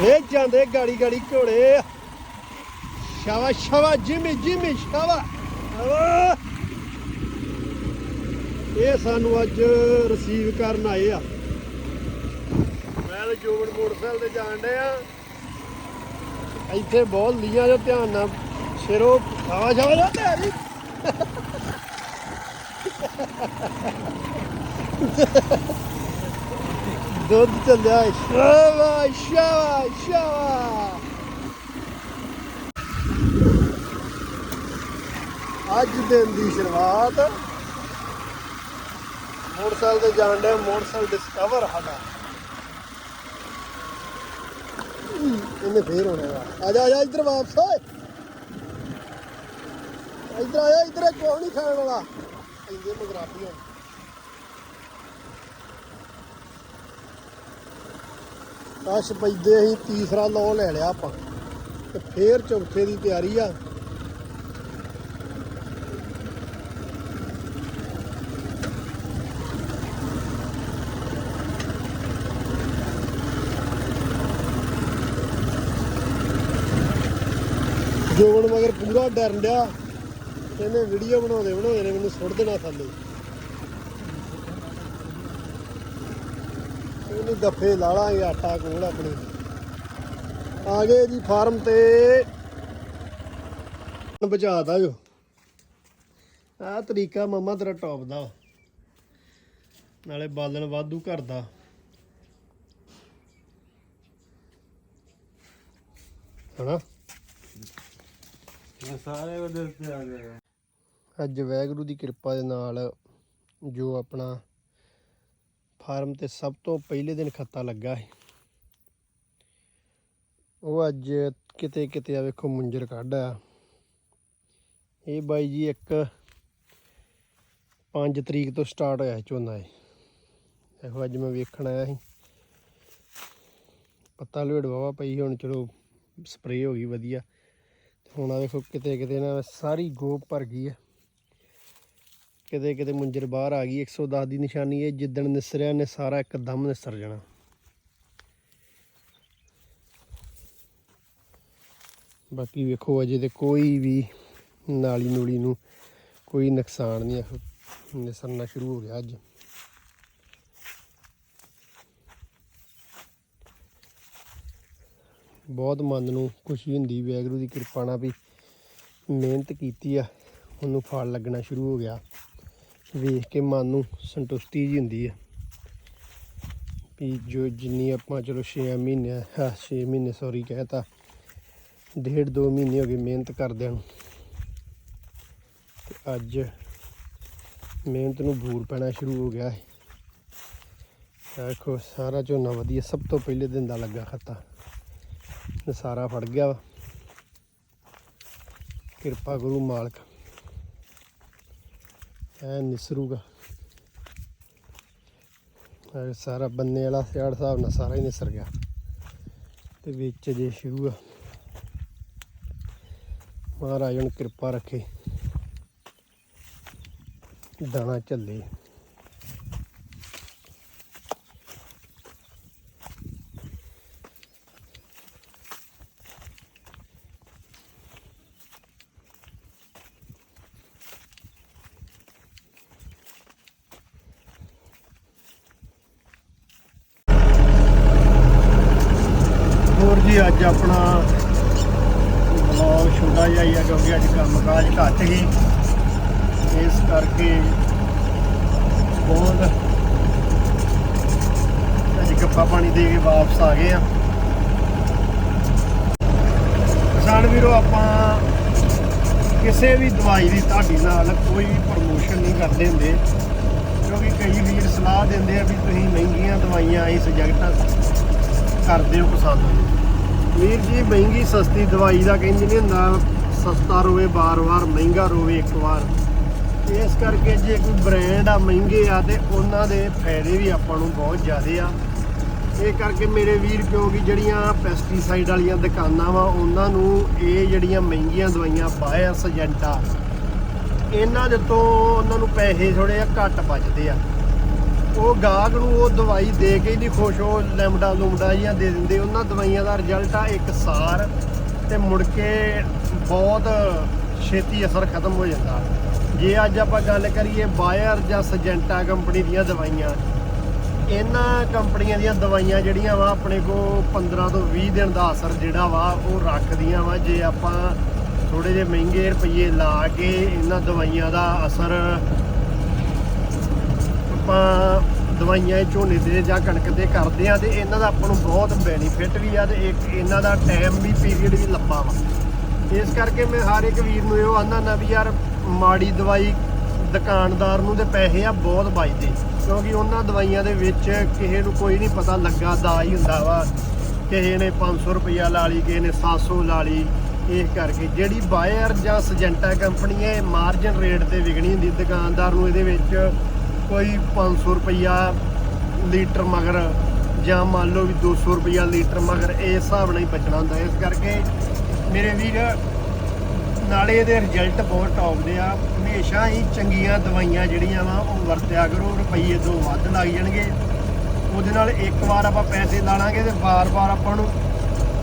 ਵੇ ਜਾਂਦੇ ਗਾੜੀ ਗਾੜੀ ਘੋੜੇ। ਸ਼ਾਵਾ ਸ਼ਾਵਾ ਜਿਮੀ ਜਿਮੀ ਸ਼ਾਵਾ ਇਹ ਸਾਨੂੰ ਅੱਜ ਰਿਸੀਵ ਕਰਨ ਆਏ ਆ। ਮੈਂ ਤੇ ਜੋਬਨ ਮੋਟਰਸਾਈਕਲ ਤੇ ਜਾਣ ਡਏ ਆ ਇੱਥੇ ਬਹੁਤ ਲੀਆਂ ਜੋ ਧਿਆਨ ਨਾਲ ਸ਼ੇਰੋ ਸ਼ਾਵਾ ਸ਼ਾਵਾ ਜਾ ਤੇਰੀ ਦੁੱਧ ਚੱਲਿਆ ਸ਼ਾਵਾ ਸ਼ਾਵਾ ਸ਼ਾਵਾ ਅੱਜ ਦਿਨ ਦੀ ਸ਼ੁਰੂਆਤ। ਮੋਟਰਸਾਈਕਲ ਤੇ ਜਾਣ ਦੇ ਮੋਟਰਸਾਈਕਲ ਡਿਸਕਵਰ ਸਾਡਾ। ਇਹਨੇ ਫੇਰ ਹੋਣਾ ਵਾ। ਆ ਜਾ ਆ ਜਾ ਇੱਧਰ ਵਾਪਸ, ਓਏ। ਇੱਧਰ ਆ ਜਾ, ਇੱਧਰ ਕੋਈ ਨਹੀਂ ਖਾਣ ਵਾਲਾ। ਇੰਦੇ ਮਗਰਾਫੀ ਹੁਣ ਕਸ਼ ਪੈਦੇ ਅਸੀਂ ਤੀਸਰਾ ਲੋ ਲੈ ਲਿਆ ਆਪਾਂ। ਤੇ ਫੇਰ ਚੌਥੇ ਦੀ ਤਿਆਰੀ ਆ। ਜੋਬਨ ਮਗਰ ਪੂਰਾ ਡਰਨ ਡਿਆ। ਇਹਨੇ ਵੀਡੀਓ ਬਣਾਉਂਦੇ ਬਣਾਉਂਦੇ ਨੇ, ਮੈਨੂੰ ਸੁੱਟ ਦੇਣਾ ਥੱਲੇ। ਉਹਨੂੰ ਗੱਫੇ ਲਾ ਲਾਂਗੇ ਆਟਾ ਕੋਲ ਆਪਣੇ। ਆ ਗਏ ਜੀ ਫਾਰਮ ਤੇ। ਬਚਾਤਾ ਜੋ ਆ ਤਰੀਕਾ ਮਮਾ ਤੇਰਾ ਟੌਪ ਦਾ। ਨਾਲੇ ਬਾਲਣ ਵਾਧੂ ਘਰ ਦਾ ਹਨਾ ਸਾਰੇ ਉਹਦੇ ਉੱਤੇ ਆ ਗਏ ਅੱਜ ਵੈਗਰੂ ਦੀ ਕਿਰਪਾ ਦੇ ਨਾਲ ਜੋ ਆਪਣਾ ਫਾਰਮ ਤੇ ਸਭ ਤੋਂ ਪਹਿਲੇ ਦਿਨ ਖੱਤਾ ਲੱਗਾ ਹੈ ਉਹ ਅੱਜ ਕਿਤੇ ਕਿਤੇ ਆ ਵੇਖੋ ਮੁੰਜਰ ਕੱਢ ਆ ਇਹ ਬਾਈ ਜੀ ਇੱਕ 5 ਤਰੀਕ ਤੋਂ ਸਟਾਰਟ ਹੋਇਆ ਝੋਨਾ ਇਹ। ਦੇਖੋ ਅੱਜ ਮੈਂ ਵੇਖਣ ਆਇਆ ਸੀ। ਪੱਤਾ ਲਵੇੜ ਵਾਵਾ ਪਈ ਹੁਣ ਚਲੋ ਸਪਰੇਅ ਹੋ ਗਈ ਵਧੀਆ। ਤੇ ਹੁਣ ਆ ਵੇਖੋ ਕਿਤੇ ਕਿਤੇ ਨਾ ਸਾਰੀ ਗੋਪ ਭਰ ਗਈ ਹੈ ਕਿਤੇ ਕਿਤੇ ਮੁੰਜਰ ਬਾਹਰ ਆ ਗਈ 110 ਦੀ ਨਿਸ਼ਾਨੀ ਹੈ, ਜਿੱਦਣ ਨਿਸਰਿਆ ਨੇ ਸਾਰਾ ਇੱਕਦਮ ਨਿਸਰ ਜਾਣਾ। ਬਾਕੀ ਵੇਖੋ, ਅਜੇ ਤੇ ਕੋਈ ਵੀ ਨਾਲੀ ਨੂਲੀ ਨੂੰ ਕੋਈ ਨੁਕਸਾਨ ਨਹੀਂ ਹੈ ਨਿਸਰਨਾ ਸ਼ੁਰੂ ਹੋ ਗਿਆ ਅੱਜ। ਬਹੁਤ ਮਨ ਨੂੰ ਖੁਸ਼ੀ ਹੁੰਦੀ ਵੈਗਰੂ ਦੀ ਕਿਰਪਾ ਨਾਲ ਵੀ ਮਿਹਨਤ ਕੀਤੀ ਆ, ਉਹਨੂੰ ਫਲ ਲੱਗਣਾ ਸ਼ੁਰੂ ਹੋ ਗਿਆ। ਵੇਖ ਕੇ ਮਨ ਨੂੰ ਸੰਤੁਸ਼ਟੀ ਜੀ ਹੁੰਦੀ ਹੈ ਵੀ ਜੋ ਜਿੰਨੀ ਆਪਾਂ ਚਲੋ 6 ਮਹੀਨੇ, ਹਾਂ 6 ਮਹੀਨੇ ਸੌਰੀ ਕਹਿਤਾ ਡੇਢ ਦੋ ਮਹੀਨੇ ਹੋ ਗਏ ਮਿਹਨਤ ਕਰਦਿਆਂ ਨੂੰ। ਤੇ ਅੱਜ ਮਿਹਨਤ ਨੂੰ ਬੂਰ ਪੈਣਾ ਸ਼ੁਰੂ ਹੋ ਗਿਆ ਹੈ। ਦੇਖੋ, ਸਾਰਾ ਝੋਨਾ ਵਧੀਆ, ਸਭ ਤੋਂ ਪਹਿਲੇ ਦਿਨ ਦਾ ਲੱਗਾ ਖੱਤਾ। ਨਸਾਰਾ ਫੜ ਗਿਆ ਵਾ। ਕਿਰਪਾ ਗੁਰੂ ਮਾਲਕ ਐ ਨਿਸਰੂਗਾ। ਇਹ ਸਾਰਾ ਬੰਨੇ ਵਾਲਾ ਸਿਆੜ ਸਾਹਿਬ ਨਾਲ ਸਾਰਾ ਹੀ ਨਿਸਰ ਗਿਆ। ਤੇ ਵਿੱਚ ਜੇ ਸ਼ੁਰੂ ਆ। ਮਹਾਰਾਜ ਹੁਣ ਕਿਰਪਾ ਰੱਖੇ। ਦਾਣਾ ਝੱਲੇ ਹੋਰ ਜੀ ਅੱਜ ਆਪਣਾ ਵਲੌਗ ਛੋਟਾ ਜਿਹਾ ਹੀ ਆ ਕਿਉਂਕਿ ਅੱਜ ਕੰਮਕਾਜ ਘੱਟ ਗਈ ਇਸ ਕਰਕੇ ਬਹੁਤ ਅੱਜ ਗੱਪਾ ਪਾਣੀ ਦੇ ਕੇ ਵਾਪਸ ਆ ਗਏ ਆ। ਕਿਸਾਨ ਵੀਰੋ, ਆਪਾਂ ਕਿਸੇ ਵੀ ਦਵਾਈ ਦੀ ਤੁਹਾਡੀ ਨਾਲ ਕੋਈ ਵੀ ਪ੍ਰਮੋਸ਼ਨ ਨਹੀਂ ਕਰਦੇ ਹੁੰਦੇ। ਕਿਉਂਕਿ ਕਈ ਵੀਰ ਸਲਾਹ ਦਿੰਦੇ ਆ ਵੀ ਤੁਸੀਂ ਮਹਿੰਗੀਆਂ ਦਵਾਈਆਂ ਇਸ ਜਗਤਾਂ ਕਰਦੇ ਹੋ ਪਸੰਦ ਵੀਰ ਜੀ, ਮਹਿੰਗੀ ਸਸਤੀ ਦਵਾਈ ਦਾ ਕਹਿੰਦੇ ਨਹੀਂ ਹੁੰਦਾ ਸਸਤਾ ਰੋਵੇ ਬਾਰ-ਬਾਰ ਮਹਿੰਗਾ ਰੋਵੇ ਇੱਕ ਵਾਰ। ਇਸ ਕਰਕੇ ਜੇ ਕੋਈ ਬ੍ਰਾਂਡ ਆ, ਮਹਿੰਗੇ ਆ ਤੇ ਉਹਨਾਂ ਦੇ ਫਾਇਦੇ ਵੀ ਆਪਾਂ ਨੂੰ ਬਹੁਤ ਜ਼ਿਆਦੇ ਆ। ਇਹ ਕਰਕੇ ਮੇਰੇ ਵੀਰ ਕਿਉਂਕਿ ਜਿਹੜੀਆਂ ਪੈਸਟੀਸਾਈਡ ਵਾਲੀਆਂ ਦੁਕਾਨਾਂ ਵਾ, ਉਹਨਾਂ ਨੂੰ ਇਹ ਜਿਹੜੀਆਂ ਮਹਿੰਗੀਆਂ ਦਵਾਈਆਂ ਬਾਇਆ ਸਜੈਂਟਾ ਇਹਨਾਂ ਦੇ ਤੋਂ ਉਹਨਾਂ ਨੂੰ ਪੈਸੇ ਥੋੜੇ ਜਿਹਾ ਘੱਟ ਬਚਦੇ ਆ। ਉਹ ਗਾਹਕ ਨੂੰ ਉਹ ਦਵਾਈ ਦੇ ਕੇ ਹੀ ਨਹੀਂ ਖੁਸ਼, ਉਹ ਲੈਮਡਾ ਲੂਮਡਾ ਜੀਆਂ ਦੇ ਦਿੰਦੇ। ਉਹਨਾਂ ਦਵਾਈਆਂ ਦਾ ਰਿਜ਼ਲਟ ਆ ਇੱਕ ਸਾਰ ਤੇ ਮੁੜ ਕੇ ਬਹੁਤ ਛੇਤੀ ਅਸਰ ਖਤਮ ਹੋ ਜਾਂਦਾ। ਜੇ ਅੱਜ ਆਪਾਂ ਗੱਲ ਕਰੀਏ ਬਾਇਰ ਜਾਂ ਸਜੈਂਟਾ ਕੰਪਨੀ ਦੀਆਂ ਦਵਾਈਆਂ, ਇਹਨਾਂ ਕੰਪਨੀਆਂ ਦੀਆਂ ਦਵਾਈਆਂ ਜਿਹੜੀਆਂ ਵਾ ਆਪਣੇ ਕੋ 15 ਤੋਂ 20 ਦਿਨ ਦਾ ਅਸਰ ਜਿਹੜਾ ਵਾ ਉਹ ਰੱਖਦੀਆਂ ਵਾ। ਜੇ ਆਪਾਂ ਥੋੜੇ ਜਿਹੇ ਮਹਿੰਗੇ ਰੁਪਏ ਲਾ ਕੇ ਇਹਨਾਂ ਦਵਾਈਆਂ ਦਾ ਅਸਰ ਆਪਾਂ ਦਵਾਈਆਂ ਝੋਨੇ ਤੇ ਜਾਂ ਕਣਕ ਤੇ ਕਰਦੇ ਆ ਤੇ ਇਹਨਾਂ ਦਾ ਆਪਾਂ ਨੂੰ ਬਹੁਤ ਬੈਨੀਫਿਟ ਵੀ ਆ ਤੇ ਇੱਕ ਇਹਨਾਂ ਦਾ ਟਾਈਮ ਵੀ ਪੀਰੀਅਡ ਵੀ ਲੰਬਾ ਵਾ। ਇਸ ਕਰਕੇ ਮੈਂ ਹਰ ਇੱਕ ਵੀਰ ਨੂੰ ਇਹ ਆਂਦਾ ਨਾ ਵੀ ਯਾਰ ਮਾੜੀ ਦਵਾਈ ਦੁਕਾਨਦਾਰ ਨੂੰ ਤੇ ਪੈਸੇ ਆ ਬਹੁਤ ਬਚਦੇ ਕਿਉਂਕਿ ਉਹਨਾਂ ਦਵਾਈਆਂ ਦੇ ਵਿੱਚ ਕਿਸੇ ਨੂੰ ਕੋਈ ਨਹੀਂ ਪਤਾ ਲੱਗਾ ਦਾ ਹੀ ਹੁੰਦਾ ਵਾ। ਕਿਸੇ ਨੇ 500 ਰੁਪਇਆ ਲਾ ਲਈ, ਕਿਸੇ ਨੇ 700 ਲਾ ਲਈ। ਇਸ ਕਰਕੇ ਜਿਹੜੀ ਬਾਇਰ ਜਾਂ ਸਜੈਂਟਾ ਕੰਪਨੀ ਹੈ ਮਾਰਜਨ ਰੇਟ ਤੇ ਵਿਕਣੀ ਹੁੰਦੀ, ਦੁਕਾਨਦਾਰ ਨੂੰ ਇਹਦੇ ਵਿੱਚ ਕੋਈ 500 ਰੁਪਇਆ ਲੀਟਰ ਮਗਰ ਜਾਂ ਮੰਨ ਲਓ ਵੀ 200 ਰੁਪਇਆ ਲੀਟਰ ਮਗਰ ਇਸ ਹਿਸਾਬ ਨਾਲ ਹੀ ਬਚਣਾ ਹੁੰਦਾ। ਇਸ ਕਰਕੇ ਮੇਰੇ ਵੀਰ, ਨਾਲੇ ਇਹਦੇ ਰਿਜ਼ਲਟ ਬਹੁਤ ਟੌਪ ਦੇ ਆ। ਹਮੇਸ਼ਾ ਹੀ ਚੰਗੀਆਂ ਦਵਾਈਆਂ ਜਿਹੜੀਆਂ ਵਾ, ਉਹ ਵਰਤਿਆ ਕਰੋ, ਰੁਪਈਏ ਤੋਂ ਵੱਧ ਲੱਗ ਜਾਣਗੇ। ਉਹਦੇ ਨਾਲ ਇੱਕ ਵਾਰ ਆਪਾਂ ਪੈਸੇ ਲਾ ਲਾਂਗੇ ਤੇ ਵਾਰ-ਵਾਰ ਆਪਾਂ ਨੂੰ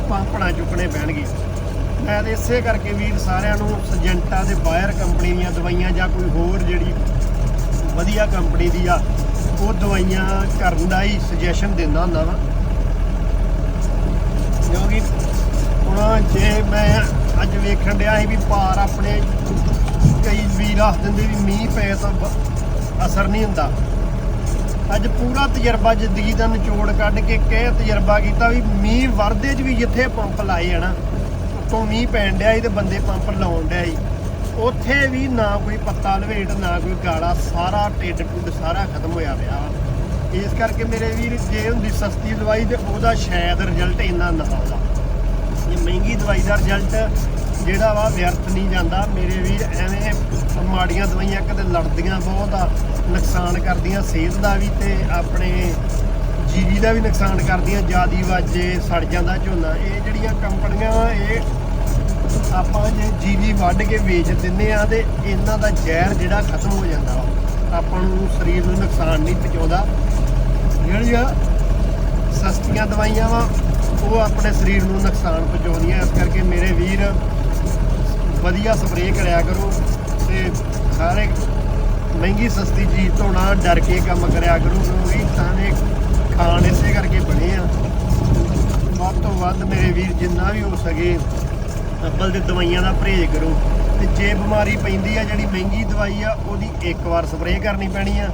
ਪੰਪਣਾ ਚੁੱਕਣੇ ਪੈਣਗੇ। ਮੈਂ ਇਸੇ ਕਰਕੇ ਵੀਰ ਸਾਰਿਆਂ ਨੂੰ ਸਜੈਂਟਾ ਤੇ ਬਾਇਰ ਕੰਪਨੀ ਦੀਆਂ ਦਵਾਈਆਂ ਜਾਂ ਕੋਈ ਹੋਰ ਜਿਹੜੀ ਵਧੀਆ ਕੰਪਨੀ ਦੀ ਆ, ਉਹ ਦਵਾਈਆਂ ਕਰਨ ਦਾ ਹੀ ਸੁਜੈਸ਼ਨ ਦਿੰਦਾ ਹੁੰਦਾ ਵਾ। ਕਿਉਂਕਿ ਹੁਣ ਜੇ ਮੈਂ ਅੱਜ ਵੇਖਣ ਡਿਆ ਸੀ ਵੀ ਪਾਰ ਆਪਣੇ ਕਈ ਵੀਰ ਆਖ ਦਿੰਦੇ ਵੀ ਮੀਂਹ ਪਏ ਤਾਂ ਅਸਰ ਨਹੀਂ ਹੁੰਦਾ। ਅੱਜ ਪੂਰਾ ਤਜਰਬਾ ਜ਼ਿੰਦਗੀ ਦਾ ਨਿਚੋੜ ਕੱਢ ਕੇ ਕਹਿ ਤਜਰਬਾ ਕੀਤਾ ਵੀ ਮੀਂਹ ਵਰਦੇ 'ਚ ਵੀ ਜਿੱਥੇ ਪੰਪ ਲਾਏ ਆ ਨਾ, ਉੱਤੋਂ ਮੀਂਹ ਪੈਣ ਡਿਆ ਸੀ ਤੇ ਬੰਦੇ ਪੰਪ ਲਾਉਣ ਡਿਆ ਸੀ। ਉੱਥੇ ਵੀ ਨਾ ਕੋਈ ਪੱਤਾ ਲਵੇਟ, ਨਾ ਕੋਈ ਗਾਲਾ ਸਾਰਾ ਟਿੱਡ ਟੁੱਡ ਸਾਰਾ ਖਤਮ ਹੋਇਆ ਪਿਆ ਵਾ। ਇਸ ਕਰਕੇ ਮੇਰੇ ਵੀਰ, ਜੇ ਹੁੰਦੀ ਸਸਤੀ ਦਵਾਈ ਤੇ ਉਹਦਾ ਸ਼ਾਇਦ ਰਿਜ਼ਲਟ ਇੰਨਾ ਨਾ ਆਉਂਦਾ। ਇਹ ਮਹਿੰਗੀ ਦਵਾਈ ਦਾ ਰਿਜ਼ਲਟ ਜਿਹੜਾ ਵਾ ਵਿਅਰਥ ਨਹੀਂ ਜਾਂਦਾ। ਮੇਰੇ ਵੀਰ ਐਵੇਂ ਮਾੜੀਆਂ ਦਵਾਈਆਂ ਕਦੇ ਲੜਦੀਆਂ ਬਹੁਤ ਆ, ਨੁਕਸਾਨ ਕਰਦੀਆਂ, ਸਿਹਤ ਦਾ ਵੀ ਤੇ ਆਪਣੇ ਜੀਵੀ ਦਾ ਵੀ ਨੁਕਸਾਨ ਕਰਦੀਆਂ, ਜਿਆਦੀ ਵਾਜੇ ਸੜ ਜਾਂਦਾ ਝੋਨਾ। ਇਹ ਜਿਹੜੀਆਂ ਕੰਪਨੀਆਂ ਵਾ, ਇਹ ਆਪਾਂ ਜੇ ਜੀਵੀ ਵੱਢ ਕੇ ਵੇਚ ਦਿੰਨੇ ਆ ਤੇ ਇਹਨਾਂ ਦਾ ਜ਼ਹਿਰ ਜਿਹੜਾ ਖਤਮ ਹੋ ਜਾਂਦਾ ਵਾ। ਆਪਾਂ ਨੂੰ ਸਰੀਰ ਨੂੰ ਨੁਕਸਾਨ ਨਹੀਂ ਪਹੁੰਚਾਉਂਦਾ। ਜਿਹੜੀਆਂ ਸਸਤੀਆਂ ਦਵਾਈਆਂ ਵਾ, ਉਹ ਆਪਣੇ ਸਰੀਰ ਨੂੰ ਨੁਕਸਾਨ ਪਹੁੰਚਾਉਂਦੀਆਂ। ਇਸ ਕਰਕੇ ਮੇਰੇ ਵੀਰ ਵਧੀਆ ਸਪਰੇਅ ਕਰਿਆ ਕਰੋ ਤੇ ਸਾਰੇ ਮਹਿੰਗੀ ਸਸਤੀ ਚੀਜ਼ ਤੋਂ ਨਾ ਡਰ ਕੇ ਕੰਮ ਕਰਿਆ ਕਰੋ, ਕਿਉਂਕਿ ਤਾਨੇ ਖਾਣ ਇਸੇ ਕਰਕੇ ਬਣੇ ਆ। ਵੱਧ ਤੋਂ ਵੱਧ ਮੇਰੇ ਵੀਰ ਜਿੰਨਾ ਵੀ ਹੋ ਸਕੇ ਅੱਬਲ ਦੇ ਦਵਾਈਆਂ ਦਾ ਪਰਹੇਜ਼ ਕਰੋ। ਤੇ ਜੇ ਬਿਮਾਰੀ ਪੈਂਦੀ ਆ, ਜਿਹੜੀ ਮਹਿੰਗੀ ਦਵਾਈ ਆ, ਉਹਦੀ ਇੱਕ ਵਾਰ ਸਪਰੇਅ ਕਰਨੀ ਪੈਣੀ ਆ।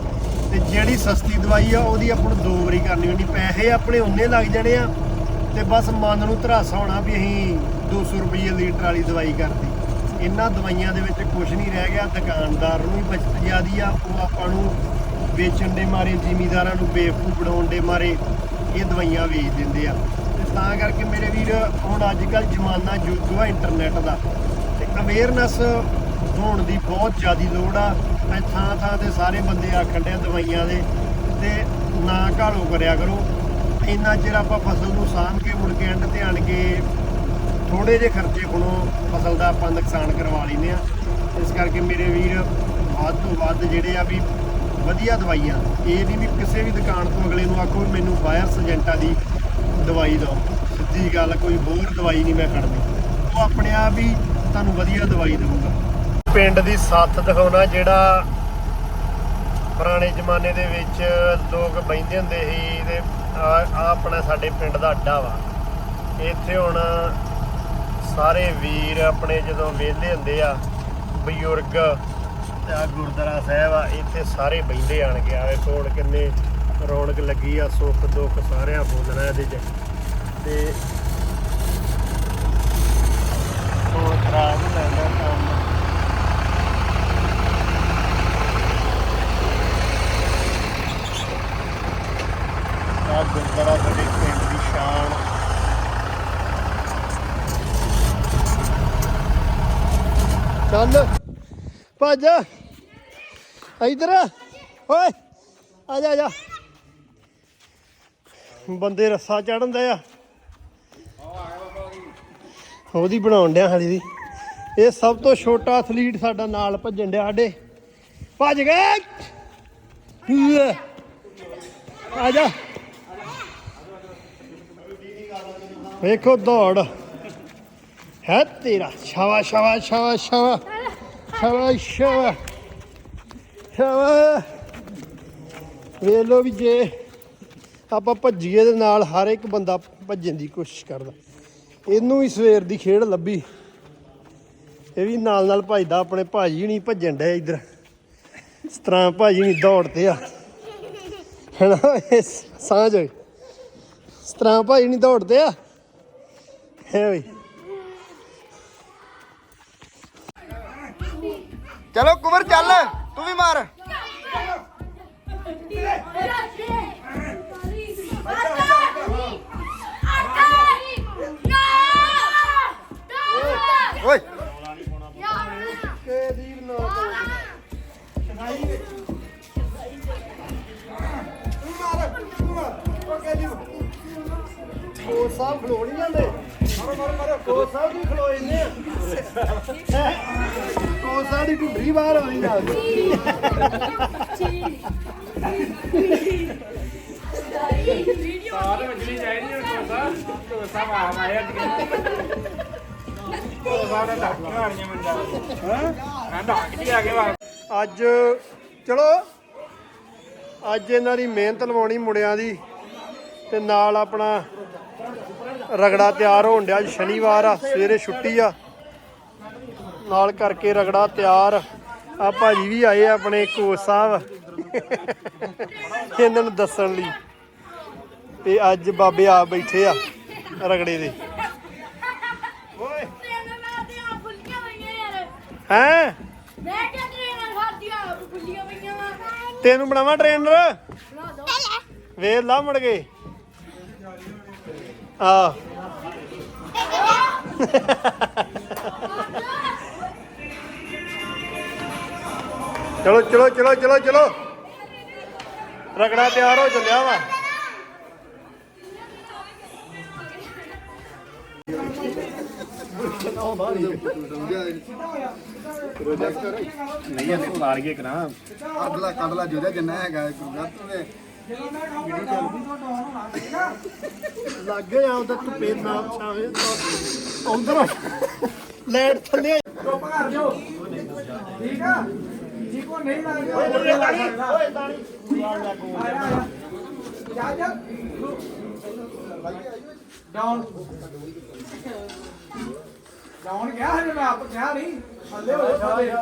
ਤੇ ਜਿਹੜੀ ਸਸਤੀ ਦਵਾਈ ਆ, ਉਹਦੀ ਆਪਾਂ ਨੂੰ ਦੋ ਵਾਰੀ ਕਰਨੀ ਪੈਣੀ। ਪੈਸੇ ਆਪਣੇ ਉਨੇ ਲੱਗ ਜਾਣੇ ਆ। ਤੇ ਬਸ ਮਨ ਨੂੰ ਧਰਾਸਾ ਹੋਣਾ ਵੀ ਅਸੀਂ 200 ਰੁਪਏ ਲੀਟਰ ਵਾਲੀ ਦਵਾਈ ਕਰਤੀ। ਇਹਨਾਂ ਦਵਾਈਆਂ ਦੇ ਵਿੱਚ ਕੁਝ ਨਹੀਂ ਰਹਿ ਗਿਆ। ਦੁਕਾਨਦਾਰ ਨੂੰ ਵੀ ਬਚਤ ਜ਼ਿਆਦੀ ਆ। ਉਹ ਆਪਾਂ ਨੂੰ ਵੇਚਣ ਦੇ ਮਾਰੇ, ਜ਼ਿਮੀਦਾਰਾਂ ਨੂੰ ਬੇਵਕੂਫ ਬਣਾਉਣ ਦੇ ਮਾਰੇ ਇਹ ਦਵਾਈਆਂ ਵੇਚ ਦਿੰਦੇ ਆ। ਤਾਂ ਕਰਕੇ ਮੇਰੇ ਵੀਰ ਹੁਣ ਅੱਜ ਕੱਲ ਜ਼ਮਾਨਾ ਯੁੱਗ ਵਾ ਇੰਟਰਨੈਟ ਦਾ ਤੇ ਅਵੇਅਰਨੈਸ ਹੋਣ ਦੀ ਬਹੁਤ ਜ਼ਿਆਦੀ ਲੋੜ ਆ। ਮੈਂ ਥਾਂ ਥਾਂ ਤੇ ਸਾਰੇ ਬੰਦੇ ਆਖਣ ਡਿਆ ਦਵਾਈਆਂ ਦੇ ਤੇ ਨਾ ਘਾਲੋ ਕਰਿਆ ਕਰੋ। ਇੰਨਾ ਚਿਰ ਆਪਾਂ ਫਸਲ ਨੂੰ ਸਾਂਭ ਕੇ ਮੁੜ ਕੇ ਐਂਡ ਤੇ ਆਣ ਕੇ ਥੋੜੇ ਜਿਹੇ ਖਰਚੇ ਕੋਲੋਂ ਫਸਲ ਦਾ ਆਪਾਂ ਨੁਕਸਾਨ ਕਰਵਾ ਲੈਂਦੇ ਆ। ਇਸ ਕਰਕੇ ਮੇਰੇ ਵੀਰ ਵੱਧ ਤੋਂ ਵੱਧ ਜਿਹੜੇ ਆ ਵੀ ਵਧੀਆ ਦਵਾਈਆਂ, ਇਹ ਨਹੀਂ ਵੀ ਕਿਸੇ ਵੀ ਦੁਕਾਨ ਤੋਂ ਅਗਲੇ ਨੂੰ ਆਖੋ ਮੈਨੂੰ ਬਾਇਰ ਸਜੈਂਟਾ ਦੀ। ਦਵਾਈ ਦਿਓ। ਸਿੱਧੀ ਗੱਲ, ਕੋਈ ਹੋਰ ਦਵਾਈ ਨਹੀਂ ਮੈਂ ਖੜਦੀ ਉਹ ਆਪਣੇ ਆਪ ਹੀ ਤੁਹਾਨੂੰ ਵਧੀਆ ਦਵਾਈ ਦੇਊਗਾ। ਪਿੰਡ ਦੀ ਸੱਥ ਦਿਖਾਉਣਾ, ਜਿਹੜਾ ਪੁਰਾਣੇ ਜ਼ਮਾਨੇ ਦੇ ਵਿੱਚ ਲੋਕ ਬੈਂਦੇ ਹੁੰਦੇ ਸੀ ਤੇ ਆ ਆਪਣਾ ਸਾਡੇ ਪਿੰਡ ਦਾ ਅੱਡਾ ਵਾ। ਇੱਥੇ ਹੁਣ ਸਾਰੇ ਵੀਰ ਆਪਣੇ ਜਦੋਂ ਵਿਹਲੇ ਹੁੰਦੇ ਆ, ਬਜ਼ੁਰਗ, ਤੇ ਆ ਗੁਰਦੁਆਰਾ ਸਾਹਿਬ ਆ, ਇੱਥੇ ਸਾਰੇ ਬੈਂਦੇ ਆਣਗੇ ਆਵੇ ਕੋਲ ਕਿੰਨੇ ਰੌਣਕ ਲੱਗੀ ਆ, ਸੁੱਖ ਦੁੱਖ ਸਾਰਿਆਂ ਬੋਲਣਾ ਇਹਦੇ 'ਚ। ਤੇ ਹੁਣ ਖਰਾਬ ਲੈਂਦਾ ਕੰਮ। ਆ ਗੁਰਦੁਆਰਾ ਸਾਡੇ ਪਿੰਡ ਦੀ ਸ਼ਾਨ। ਚੱਲ, ਭੱਜ। ਇਧਰ ਓਏ, ਆ ਜਾ ਆ ਜਾ। ਬੰਦੇ ਰੱਸਾ ਚੜਨ ਦੇ ਆ ਉਹਦੀ ਬਣਾਉਣ ਡਿਆ ਹਾਲੀ ਦੀ ਇਹ ਸਭ ਤੋਂ ਛੋਟਾ ਐਥਲੀਟ ਸਾਡਾ ਨਾਲ ਭੱਜਣ ਡਿਆ ਸਾਡੇ। ਭੱਜ ਗਏ। ਆ ਜਾ। ਵੇਖੋ ਦੌੜ। ਹੈ ਤੇਰਾ। ਸ਼ਾਵਾ ਸ਼ਾਵਾ ਸ਼ਾਵਾ ਸ਼ਾਵਾ ਸ਼ਾਵਾ ਸ਼ਾਵਾ ਸ਼ਾਵਾ ਵੇਖ ਲੋ ਵੀ ਜੇ ਆਪਾਂ ਭੱਜੀਏ ਦੇ ਨਾਲ ਹਰ ਇੱਕ ਬੰਦਾ ਭੱਜਣ ਦੀ ਕੋਸ਼ਿਸ਼ ਕਰਦਾ। ਇਹਨੂੰ ਵੀ ਸਵੇਰ ਦੀ ਖੇਡ ਲੱਭੀ। ਇਹ ਵੀ ਨਾਲ ਨਾਲ ਭੱਜਦਾ ਆਪਣੇ ਭਾਜੀ ਨਹੀਂ ਭੱਜਣ ਡਿਆ ਇੱਧਰ। ਇਸ ਤਰ੍ਹਾਂ ਭਾਜੀ ਨਹੀਂ ਦੌੜਦੇ ਆ। ਇਹ ਸਾਂਝ ਹੋਈ। ਇਸ ਤਰ੍ਹਾਂ ਭਾਜੀ ਨਹੀਂ ਦੌੜਦੇ ਆ। ਹੈ ਵੀ ਚਲੋ ਕੁਵਰ ਚੱਲ ਤੂੰ ਵੀ ਮਾਰ। ਓਏ। ਕੋਚ ਸਾਹਿਬ ਖਲੋ ਨਹੀਂ ਜਾਂਦੇ ਮਾਰੋ ਮਾਰੋ ਮਾਰੋ ਕੋਚ ਸਾਹਿਬ ਵੀ ਖਲੋ ਜਾਂਦੇ ਆ ਸਾਹਿਬ ਦੀ ਢੁੱਡਰੀ ਬਾਹਰ ਆਉਂਦੀ ਨਾਲ ਸਾਰੇ ਵਜਣੀ ਚਾਹੀਦੀ ਹੈ ਕੋਸਾ ਕੋਸਾ ਮਾਰ ਮਾਰਿਆ ਅੱਜ ਕੋਸਾ ਦਾ ਡੱਕ ਮਾਰੀਆਂ ਮੰਦਾ ਹਾਂ? ਮੈਂ ਡੱਕ ਜੀ ਆ ਕੇ ਵਾ ਅੱਜ, ਚਲੋ, ਅੱਜ ਇਹਨਾਂ ਦੀ ਮਿਹਨਤ ਲਵਾਉਣੀ ਮੁੰਡਿਆਂ ਦੀ ਤੇ ਨਾਲ ਆਪਣਾ ਰਗੜਾ ਤਿਆਰ ਹੋਣ ਡਿਆ ਸ਼ਨੀਵਾਰ ਆ, ਸਵੇਰੇ ਛੁੱਟੀ ਆ। ਨਾਲ ਕਰਕੇ ਰਗੜਾ ਤਿਆਰ। ਆ ਭਾਜੀ ਵੀ ਆਏ ਆਪਣੇ ਕੋਚ ਸਾਹਿਬ ਇਹਨਾਂ ਨੂੰ ਦੱਸਣ ਲਈ। ਤੇ ਅੱਜ ਬਾਬੇ ਆ ਬੈਠੇ ਆ ਰਗੜੇ ਦੇ ਓਏ ਹੈ? ਮੈਂ ਕਿਹਾ ਟ੍ਰੇਨਰ ਖਾਦੀਆਂ ਖੁੱਲੀਆਂ ਪਈਆਂ ਵਾ। ਤੈਨੂੰ ਬਣਾਵਾਂ ਟ੍ਰੇਨਰ ਬਣਾ ਦੋ। ਵੇਖ ਲਾ ਮੁੜ ਗਏ ਆ ਚਲੋ ਚਲੋ ਚਲੋ ਚਲੋ ਚਲੋ। ਰਗੜਾ ਤਿਆਰ ਹੋ ਚੱਲਿਆ ਵਾ। ਨਹੀਂ ਇਹਨੇ ਮਾਰ ਕੇ ਕਰਾਂ ਕੱਢ ਲੈ ਕੱਢ ਲੈ ਜਿਹਦਾ ਜਿੰਨਾ ਹੈਗਾ ਗੁਰਗਾ ਤੂੰ ਦੇ ਲੱਗੇ ਆ ਉਹਦਾ ਧੁੱਪੇ ਨਾਲ ਛਾਵੇਂ ਉਧਰ ਲੈਟ ਥੱਲੇ। ਡਾਊਨ ਡਾਊਨ ਗਿਆ ਹਜੇ ਮੈਂ ਆਪ ਗਿਆ ਨਹੀਂ। ਥੱਲੇ ਹੋ ਜਾ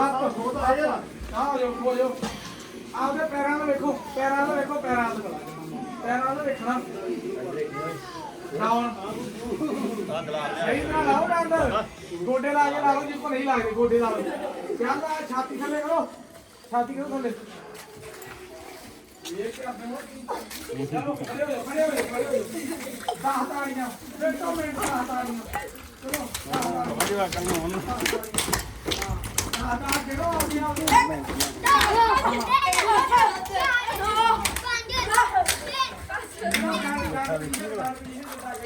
ਆਪ ਹੋ ਤਾਂ ਆਇਆ ਆ ਜੋ। ਹੋ ਜੋ ਆਪਦੇ ਪੈਰਾਂ ਨੂੰ ਵੇਖੋ ਪੈਰਾਂ ਨੂੰ ਵੇਖੋ ਪੈਰਾਂ ਨੂੰ ਪੈਰਾਂ ਨੂੰ ਵੇਖਣਾ। ਡਾਊਨ ਸਹੀ ਤਰ੍ਹਾਂ ਲਾਓ ਡੰਡ ਗੋਡੇ ਲਾ ਕੇ ਲਾਓ ਜਿੱਪ ਨਹੀਂ ਲੱਗਦੇ ਗੋਡੇ ਲਾ ਲਓ। ਨਾਲ ਛਾਤੀ ਥੱਲੇ ਕਰੋ। ਛਾਤੀ ਕਰੋ ਥੱਲੇ। ਇਹ ਕਿ ਆਪਣੇ ਚਲੋ ਖੜੇ ਹੋ ਖੜੇ ਹੋ ਖੜੇ ਹੋ ਜਾਓ। ਦਸ ਤਾੜੀਆਂ ਮਿੰਟੋ ਮਿੰਟ ਦਸ ਤਾੜੀਆਂ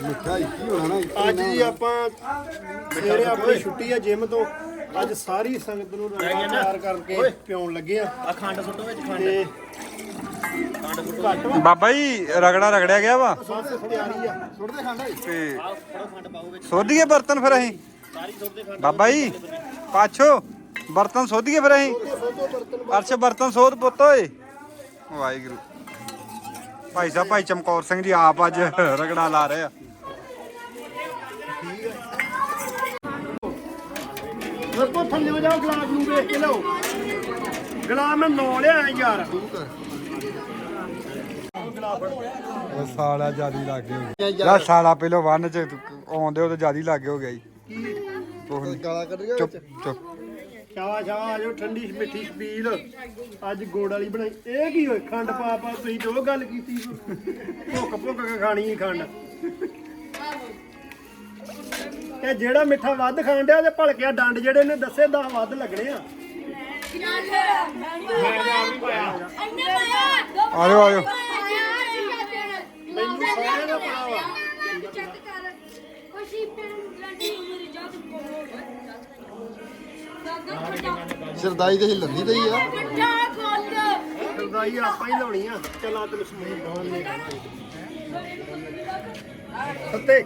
ਮਿੱਠਾ ਹੋਣਾ ਨਾ ਅੱਜ ਜੀ ਆਪਾਂ ਸਵੇਰੇ ਆਪਣੀ ਛੁੱਟੀ ਆ ਜਿਮ ਤੋਂ। ਅੱਜ ਸਾਰੀ ਸੰਗਤ ਨੂੰ ਰਗੜਾ ਤਿਆਰ ਕਰਕੇ ਪਿਉਣ ਲੱਗੇ ਆ। ਆ ਖੰਡ ਸੁੱਟੋ ਵਿੱਚ ਖੰਡ। ਬਾਬਾ ਜੀ, ਰਗੜਾ ਰਗੜਿਆ ਗਿਆ ਵਾ। ਤੇ ਸੋਧੀਏ ਬਰਤਨ ਫਿਰ ਅਸੀਂ। ਬਾਬਾ ਜੀ, ਪਾਛੋ, ਬਰਤਨ ਸੋਧੀਏ ਫਿਰ ਅਸੀਂ। ਅਰਸ਼, ਬਰਤਨ ਸੋਧ ਪੁੱਤ ਓਏ। ਵਾਹਿਗੁਰੂ। ਭਾਈ ਸਾਹਿਬ, ਭਾਈ ਚਮਕੌਰ ਸਿੰਘ ਜੀ ਆਪ ਅੱਜ ਰਗੜਾ ਲਾ ਰਹੇ ਆ। ਰੱਖੋ, ਥੱਲੇ ਹੋ ਜਾਓ, ਗਲਾਸ ਨੂੰ ਵੇਖ ਕੇ ਲਓ ਗਲਾਸ ਮੈਂ ਨੌ ਲਿਆ ਯਾਰ। ਸਾਲਾ ਜਿਆਦੀ ਲੱਗ ਗਿਆ ਯਾ ਸਾਲਾ ਪਹਿਲਾਂ ਵੰਨ ਚ ਆਉਂਦੇ ਉਹ ਤਾਂ ਜਿਆਦੀ ਲੱਗ ਹੋ ਗਿਆ ਜੀ ਕੁਛ ਨੀ। ਗਾਲਾਂ ਕੱਢ ਰਿਹਾ ਚੁੱਪ ਚੁੱਪ। ਸ਼ਾਵਾ ਸ਼ਾਵਾ ਆਜੋ ਠੰਡੀ ਮਿੱਠੀ ਛਬੀਲ ਅੱਜ ਗੋੜ ਵਾਲੀ ਬਣਾਈ। ਇਹ ਕੀ ਹੋਏ ਖੰਡ ਪਾ ਪਾ ਤੁਸੀਂ ਤੇ ਉਹ ਗੱਲ ਕੀਤੀ। ਭੁੱਖ ਭੁੱਖ ਕੇ ਖਾਣੀ ਹੀ ਖੰਡ। ਤੇ ਜਿਹੜਾ ਮਿੱਠਾ ਵੱਧ ਖਾਣ ਡਿਆ ਤੇ ਭਲਕਿਆ ਡੰਡ ਜਿਹੜੇ ਨੇ ਦੱਸੇ 10 ਵੱਧ ਲੱਗਣੇ ਆ। ਆਜੋ ਆਜੋ। ਮੈਨੂੰ ਸਾਰੇ ਦਾ ਪਤਾ ਵਾ। ਚੈੱਕ ਕਰ। ਕੋਈ ਗਰੰਟੀ ਮੇਰੀ ਜਾਤ ਕੋਲ ਸਰਦਾਈ ਤੇ ਹਿੱਲਦੀ ਤੇ ਹੀ ਆ। ਕੱਟਾ ਖੋਲ ਦਵਾਈ ਆਪਾਂ ਹੀ ਲਾਉਣੀ ਆ। ਚੱਲ ਆ ਤੈਨੂੰ ਸਮੂਹ ਬਾਹਰ ਨਹੀਂ ਸੱਤੇ